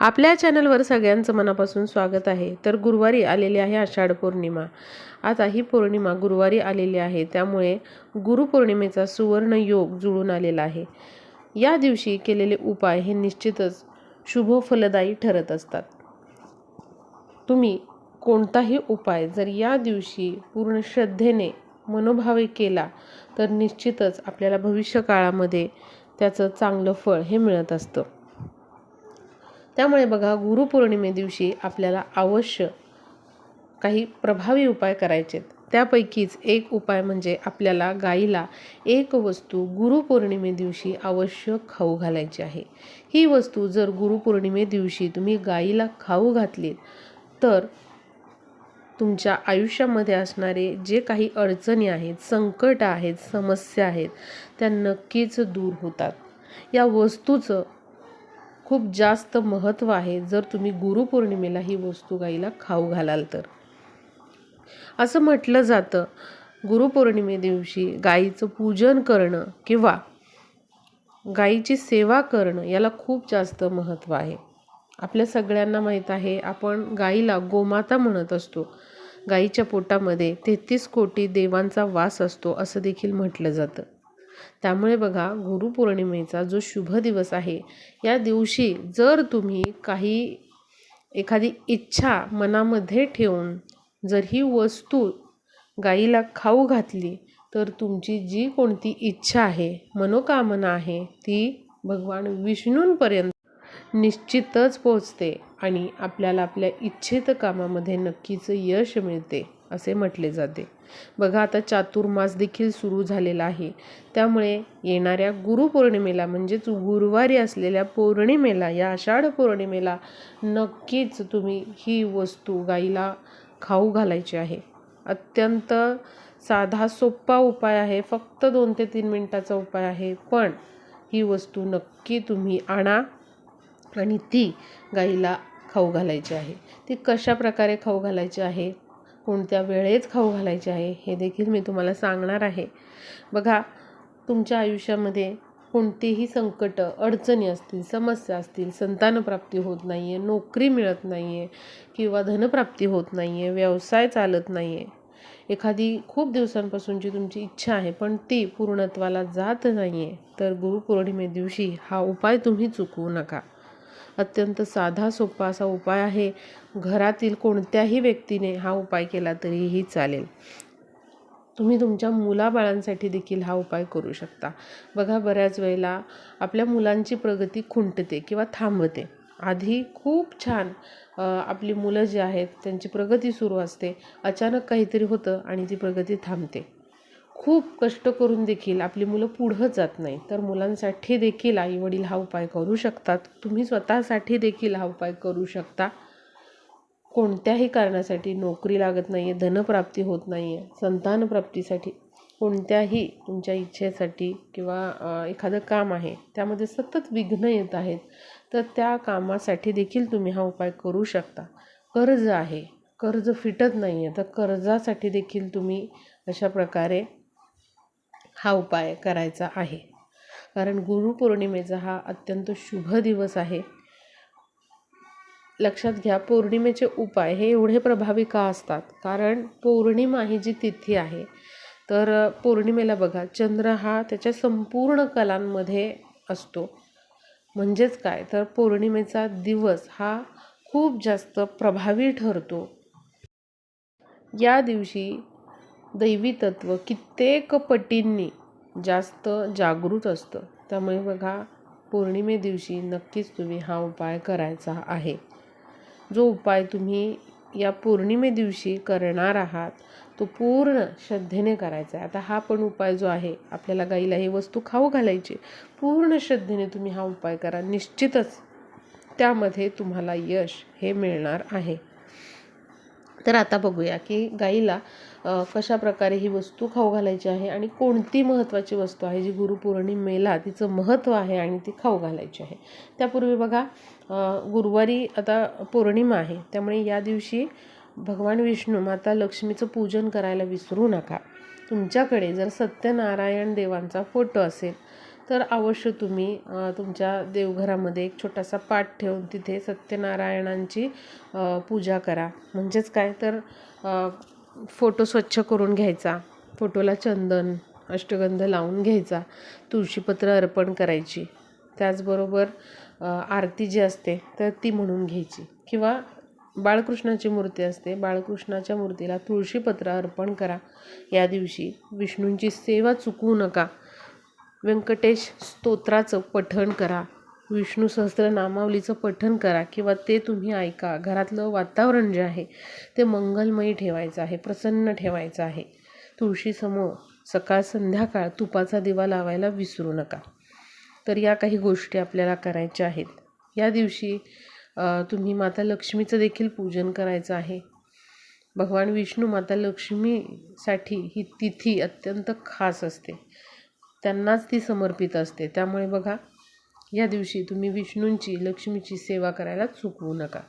आपल्या चॅनलवर सगळ्यांचं मनापासून स्वागत आहे. तर गुरुवारी आलेली आहे आषाढ पौर्णिमा. आता ही पौर्णिमा गुरुवारी आलेली आहे. त्यामुळे गुरुपौर्णिमेचा सुवर्ण योग जुळून आलेला आहे. या दिवशी केलेले उपाय हे निश्चितच शुभ फलदायी ठरत असतात. तुम्ही कोणताही उपाय जर या दिवशी पूर्ण श्रद्धेने मनोभावे केला तर निश्चितच आपल्याला भविष्य काळामध्ये त्याचं चांगलं फळ हे मिळत असतं. त्यामुळे बघा गुरुपौर्णिमे दिवशी आपल्याला अवश्य काही प्रभावी उपाय करायचे त्यापैकीच एक उपाय म्हणजे आपल्याला गाईला एक वस्तू गुरुपौर्णिमे दिवशी अवश्य खाऊ घालायची आहे. ही वस्तू जर गुरुपौर्णिमे दिवशी तुम्ही गाईला खाऊ घातली तर तुमच्या आयुष्यामध्ये असणारे जे काही अडचणी आहेत संकट आहेत समस्या आहेत त्या नक्कीच दूर होतात. या वस्तूचं खूप जास्त महत्त्व आहे जर तुम्ही गुरुपौर्णिमेला ही वस्तू गाईला खाऊ घालाल तर. असं म्हटलं जातं गुरुपौर्णिमे दिवशी गाईचं पूजन करणं किंवा गाईची सेवा करणं याला खूप जास्त महत्त्व आहे. आपल्या सगळ्यांना माहीत आहे आपण गाईला गोमाता म्हणत असतो. गाईच्या पोटामध्ये तेहतीस कोटी देवांचा वास असतो असं देखील म्हटलं जातं. त्यामुळे बघा गुरुपौर्णिमेचा जो शुभ दिवस आहे या दिवशी जर तुम्ही काही एखादी इच्छा मनामध्ये ठेवून जर ही वस्तू गाईला खाऊ घातली तर तुमची जी कोणती इच्छा आहे मनोकामना आहे ती भगवान विष्णूंपर्यंत निश्चितच पोचते आणि आपल्याला आपल्या इच्छित कामामध्ये नक्कीच यश मिळते. असे म्हटले जाते. बघा आता चातुर्मास देखील सुरू झालेला आहे. त्यामुळे येणाऱ्या गुरुपौर्णिमेला म्हणजेच गुरुवारी असलेल्या पौर्णिमेला या आषाढ पौर्णिमेला नक्कीच तुम्ही ही वस्तू गाईला खाऊ घालायची आहे. अत्यंत साधा सोपा उपाय आहे. फक्त दोन ते तीन मिनटाचा उपाय आहे. पण ही वस्तू नक्की तुम्ही आणा आणि ती गाईला खाऊ घालायची आहे. ती कशा प्रकारे खाऊ घालायची आहे? कोणत्या वेळेत खाऊ घालायचे आहे हे देखील मी तुम्हाला सांगणार आहे. बघा तुमच्या आयुष्यामध्ये कोणतेही संकट अडचणी असतील समस्या असतील संतानप्राप्ती होत नाही आहे नोकरी मिळत नाही आहे किंवा धनप्राप्ती होत नाही आहे व्यवसाय चालत नाही आहे एखादी खूप दिवसांपासूनची तुमची इच्छा आहे पण ती पूर्णत्वाला जात नाही आहे तर गुरुपौर्णिमे दिवशी हा उपाय तुम्ही चुकवू नका. अत्यंत साधा सोपा असा उपाय आहे. घरातील कोणत्याही व्यक्तीने हा उपाय केला तरीही चालेल. तुम्ही तुमच्या मुलाबाळांसाठी देखील हा उपाय करू शकता. बघा बऱ्याच वेळेला आपल्या मुलांची प्रगती खुंटते किंवा थांबते. आधी खूप छान आपली मुलं जी आहेत त्यांची प्रगती सुरू असते. अचानक काहीतरी होतं आणि ती प्रगती थांबते. खूप कष्ट करून देखील आपली मुलं पुढं जात नाही. तर मुलांसाठी देखील आईवडील हा उपाय करू शकतात. तुम्ही स्वतःसाठी देखील हा उपाय करू शकता. कोणत्याही कारणासाठी नोकरी लागत नाही आहे धनप्राप्ती होत नाही आहे संतानप्राप्तीसाठी कोणत्याही तुमच्या इच्छेसाठी किंवा एखादं काम आहे त्यामध्ये सतत विघ्न येत आहेत तर त्या कामासाठी देखील तुम्ही हा उपाय करू शकता. कर्ज आहे. कर्ज फिटत नाही आहे तर कर्जासाठी देखील तुम्ही अशा प्रकारे हा उपाय करायचा आहे. कारण गुरुपौर्णिमेचा हा अत्यंत शुभ दिवस आहे. लक्षात घ्या पौर्णिमेचे उपाय हे एवढे प्रभावी का असतात? कारण पौर्णिमा ही जी तिथी आहे तर पौर्णिमेला बघा चंद्र हा त्याच्या संपूर्ण कलांमध्ये असतो. म्हणजेच काय? तर पौर्णिमेचा दिवस हा खूप जास्त प्रभावी ठरतो. या दिवशी दैवी तत्व कित्येक पटींनी जास्त जागृत असतं. त्यामुळे बघा पौर्णिमे दिवशी नक्कीच तुम्ही हा उपाय करायचा आहे. जो उपाय तुम्ही या पौर्णिमे दिवशी करणार आहात तो पूर्ण श्रद्धेने करायचा आहे. आता हा पण उपाय जो आहे आपल्याला गाईला ही वस्तू खाऊ घालायची पूर्ण श्रद्धेने तुम्ही हा उपाय करा. निश्चितच त्यामध्ये तुम्हाला यश हे मिळणार आहे. तर आता बघूया की गाईला कशा प्रकारे ही वस्तू खाऊ घालायची आहे आणि कोणती महत्त्वाची वस्तू आहे जी गुरुपौर्णिमेला तिचं महत्त्व आहे आणि ती खाऊ घालायची आहे. त्यापूर्वी बघा गुरुवारी आता पौर्णिमा आहे त्यामुळे या दिवशी भगवान विष्णू माता लक्ष्मीचं पूजन करायला विसरू नका. तुमच्याकडे जर सत्यनारायण देवांचा फोटो असेल तर अवश्य तुम्ही तुमच्या देवघरामध्ये एक छोटासा पाठ ठेवून तिथे सत्यनारायणांची पूजा करा. म्हणजेच काय? तर फोटो स्वच्छ करून घ्यायचा. फोटोला चंदन अष्टगंध लावून घ्यायचा. तुळशीपत्र अर्पण करायची. त्याचबरोबर आरती जी असते तर ती म्हणून घ्यायची. किंवा बाळकृष्णाची मूर्ती असते बाळकृष्णाच्या मूर्तीला तुळशीपत्र अर्पण करा. या दिवशी विष्णूंची सेवा चुकवू नका. व्यंकटेश स्तोत्राचं पठण करा. विष्णू सहस्त्रनामावलीचं पठण करा किंवा ते तुम्ही ऐका. घरातलं वातावरण जे आहे ते मंगलमयी ठेवायचं आहे प्रसन्न ठेवायचं आहे. तुळशीसमोर सकाळ संध्याकाळ तुपाचा दिवा लावायला विसरू नका. तर या काही गोष्टी आपल्याला करायच्या आहेत. या दिवशी तुम्ही माता लक्ष्मीचं देखील पूजन करायचं आहे. भगवान विष्णू माता लक्ष्मीसाठी ही तिथी अत्यंत खास असते. त्यांनाच ती समर्पित असते. त्यामुळे बघा या दिवशी तुम्ही विष्णूंची लक्ष्मीची सेवा करायला चुकवू नका.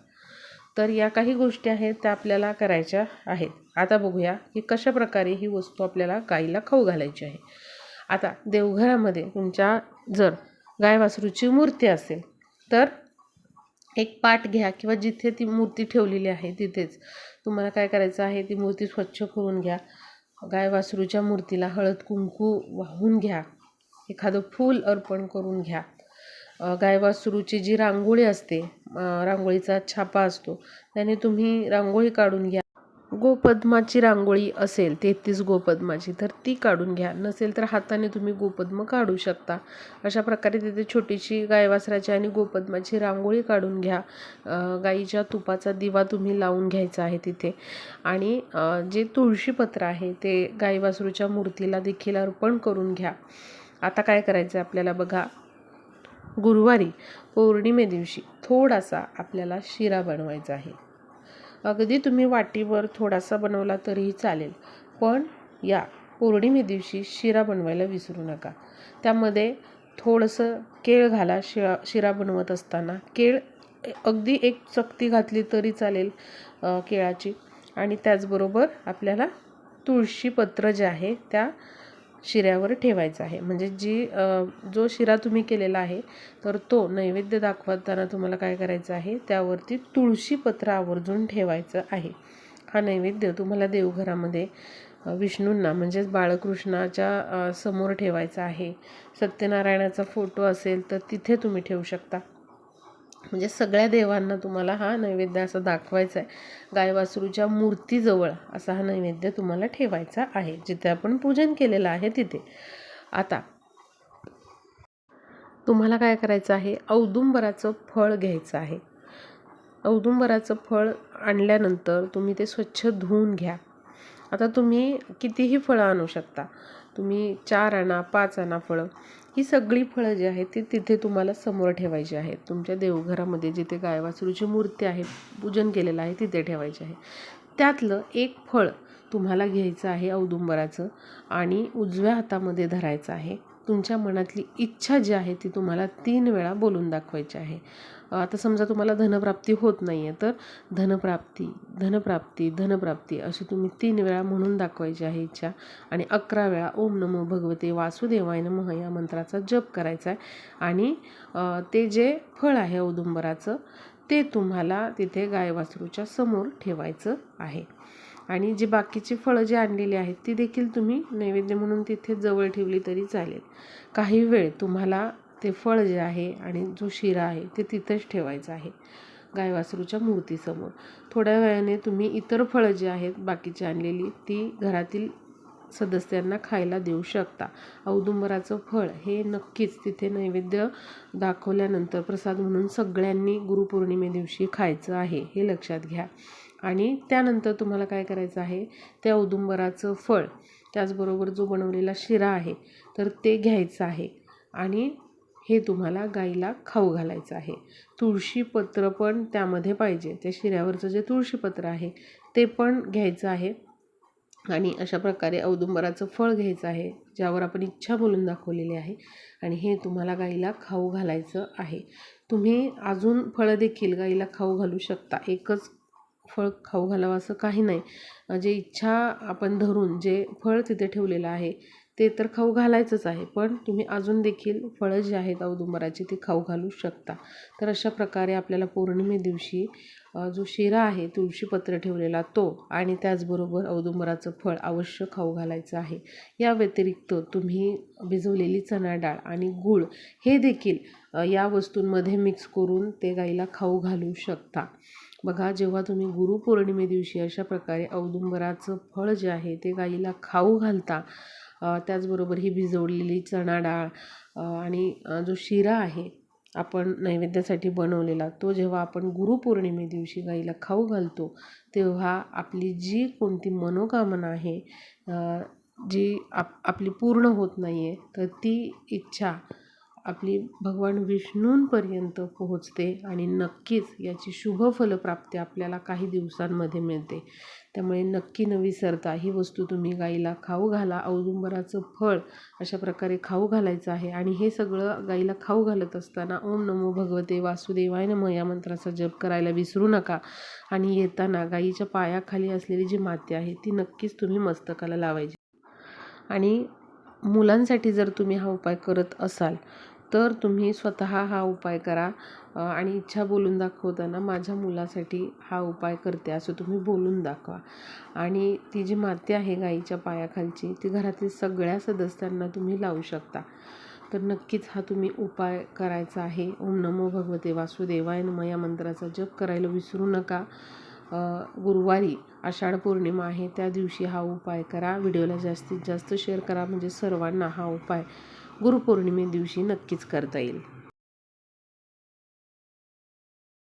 तर या काही गोष्टी आहेत त्या आपल्याला करायच्या आहेत. आता बघूया की कशा प्रकारे ही वस्तू आपल्याला गाईला खाऊ घालायची आहे. आता देवघरामध्ये तुमच्या जर गाय वासरूची मूर्ती असेल तर एक पाट घ्या किंवा जिथे ती मूर्ती ठेवलेली आहे तिथेच तुम्हाला काय करायचं आहे ती मूर्ती स्वच्छ करून घ्या. गाय वासरूच्या मूर्तीला हळद कुंकू वाहून घ्या. एखादं फूल अर्पण करून घ्या. गाय वासरूची जी रांगोळी असते रांगोळीचा छापा असतो त्याने तुम्ही रांगोळी काढून घ्या. गोपद्माची रांगोळी असेल तेहतीस गोपद्माची तर ती काढून घ्या. नसेल तर हाताने तुम्ही गोपद्म काढू शकता. अशा प्रकारे तिथे छोटीशी गायवासराची आणि गोपद्माची रांगोळी काढून घ्या. गाईच्या तुपाचा दिवा तुम्ही लावून घ्यायचा आहे तिथे. आणि जे तुळशीपत्र आहे ते गाई वासरूच्या मूर्तीला देखील अर्पण करून घ्या. आता काय करायचं आहे आपल्याला बघा? गुरुवारी पौर्णिमे दिवशी थोडासा आपल्याला शिरा बनवायचा आहे. अगदी तुम्ही वाटीवर थोडासा बनवला तरीही चालेल. पण या पौर्णिमे दिवशी शिरा बनवायला विसरू नका. त्यामध्ये थोडंसं केळ घाला शिरा शिरा बनवत असताना. केळ अगदी एक चकती घातली तरी चालेल केळाची. आणि त्याचबरोबर आपल्याला तुळशीपत्र जे आहे त्या शिऱ्यावर ठेवायचं आहे. म्हणजे जी जो शिरा तुम्ही केलेला आहे तर तो नैवेद्य दाखवताना तुम्हाला काय करायचं आहे त्यावरती तुळशीपत्र आवर्जून ठेवायचं आहे. हा नैवेद्य तुम्हाला देवघरामध्ये विष्णूंना म्हणजेच बाळकृष्णाच्या समोर ठेवायचा आहे. सत्यनारायणाचा फोटो असेल तर तिथे तुम्ही ठेवू शकता. म्हणजे सगळ्या देवांना तुम्हाला हा नैवेद्य असा दाखवायचा आहे गाय वासरूच्या मूर्तीजवळ असा हा नैवेद्य तुम्हाला ठेवायचा आहे. जिथे आपण पूजन केलेलं आहे तिथे. आता तुम्हाला काय करायचं आहे? औदुंबराचं फळ घ्यायचं आहे. औदुंबराचं फळ आणल्यानंतर तुम्ही ते स्वच्छ धुवून घ्या. आता तुम्ही कितीही फळं आणू शकता. तुम्ही चार आणा पाच आणा फळं. ही सगळी फळं जी आहेत ती तिथे तुम्हाला समोर ठेवायची आहेत. तुमच्या देवघरामध्ये जिथे गायवासरूची मूर्ती आहे पूजन केलेलं आहे तिथे ठेवायची आहे. त्यातलं एक फळ तुम्हाला घ्यायचं आहे औदुंबराचं आणि उजव्या हातामध्ये धरायचं आहे. तुमच्या मनातली इच्छा जी आहे ती तुम्हाला तीन वेळा बोलून दाखवायची आहे. आता समजा तुम्हाला धनप्राप्ती होत नाही आहे तर धनप्राप्ती धनप्राप्ती धनप्राप्ती अशी तुम्ही तीन वेळा म्हणून दाखवायची आहे इच्छा. आणि अकरा वेळा ओम नमो भगवते वासुदेवाय नमः या मंत्राचा जप करायचा आहे. आणि ते जे फळ आहे औदुंबराचं ते तुम्हाला तिथे गाय वासरूच्या समोर ठेवायचं आहे. आणि जी बाकीची फळं जी आणलेली आहेत ती देखील तुम्ही नैवेद्य म्हणून तिथे जवळ ठेवली तरी चालेल. काही वेळ तुम्हाला ते फळ जे आहे आणि जो शिरा आहे ते तिथंच ठेवायचं आहे गाय वासरूच्या मूर्तीसमोर. थोड्या वेळाने तुम्ही इतर फळं जी आहेत बाकीची आणलेली ती घरातील सदस्यांना खायला देऊ शकता. औदुंबराचं फळ हे नक्कीच तिथे नैवेद्य दाखवल्यानंतर प्रसाद म्हणून सगळ्यांनी गुरुपौर्णिमे दिवशी खायचं आहे हे लक्षात घ्या. आणि त्यानंतर तुम्हाला काय करायचं आहे? त्या औदुंबराचं फळ त्याचबरोबर जो बनवलेला शिरा आहे तर ते घ्यायचं आहे. आणि हे तुम्हाला गाईला खाऊ घालायचं आहे. तुळशीपत्र पण त्यामध्ये पाहिजे. त्या शिऱ्यावरचं जे तुळशीपत्र आहे ते पण घ्यायचं आहे. आणि अशा प्रकारे औदुंबराचं फळ घ्यायचं आहे ज्यावर आपण इच्छा बोलून दाखवलेली आहे. आणि हे तुम्हाला गाईला खाऊ घालायचं आहे. तुम्ही अजून फळं देखील गाईला खाऊ घालू शकता. एकच फळ खाऊ घालावं असं काही नाही. जे इच्छा आपण धरून जे फळ तिथे ठेवलेलं आहे ते तर खाऊ घालायचंच आहे पण तुम्ही अजून देखील फळं जी आहेत औदुंबराची ती खाऊ घालू शकता. तर अशा प्रकारे आपल्याला पौर्णिमे दिवशी जो शिरा आहे तुळशीपत्र ठेवलेला तो आणि त्याचबरोबर औदुंबराचं फळ अवश्य खाऊ घालायचं आहे. या व्यतिरिक्त तुम्ही भिजवलेली चणा डाळ आणि गूळ हे देखील या वस्तूंमध्ये मिक्स करून ते गाईला खाऊ घालू शकता. बघा जेव्हा तुम्ही गुरुपौर्णिमे दिवशी अशा प्रकारे औदुंबराचं फळ जे आहे ते गाईला खाऊ घालता त्याचबरोबर ही भिजवलेली चणा डाळ आणि जो शिरा आहे आपण नैवेद्यासाठी बनवलेला तो जेव्हा आपण गुरुपौर्णिमे दिवशी गाईला खाऊ घालतो तेव्हा आपली जी कोणती मनोकामना आहे जी आप आपली पूर्ण होत नाही आहे तर ती इच्छा आपली भगवान विष्णूंपर्यंत पोहोचते आणि नक्कीच याची शुभ फलप्राप्ती आपल्याला काही दिवसांमध्ये मिळते. त्यामुळे नक्की न विसरता ही वस्तू तुम्ही गाईला खाऊ घाला. औदुंबराचं फळ अशा प्रकारे खाऊ घालायचं आहे. आणि हे सगळं गाईला खाऊ घालत असताना ओम नमो भगवते वासुदेवाय नम या मंत्राचा जप करायला विसरू नका. आणि येताना गाईच्या पायाखाली असलेली जी माती आहे ती नक्कीच तुम्ही मस्तकाला लावायची. आणि मुलांसाठी जर तुम्ही हा उपाय करत असाल तर तुम्ही स्वतः हा उपाय करा. आणि इच्छा बोलून दाखवताना माझ्या मुलासाठी हा उपाय करते असं तुम्ही बोलून दाखवा. आणि ती जी माती आहे गाईच्या पायाखालची ती घरातील सगळ्या सदस्यांना तुम्ही लावू शकता. तर नक्कीच हा तुम्ही उपाय करायचा आहे. ओम नमो भगवते वासुदेवाय नम या मंत्राचा जप करायला विसरू नका. गुरुवारी आषाढ पौर्णिमा आहे त्या दिवशी हा उपाय करा. व्हिडिओला जास्तीत जास्त शेअर करा. म्हणजे सर्वांना हा उपाय गुरुपौर्णिमे दिवशी नक्कीच करता येईल.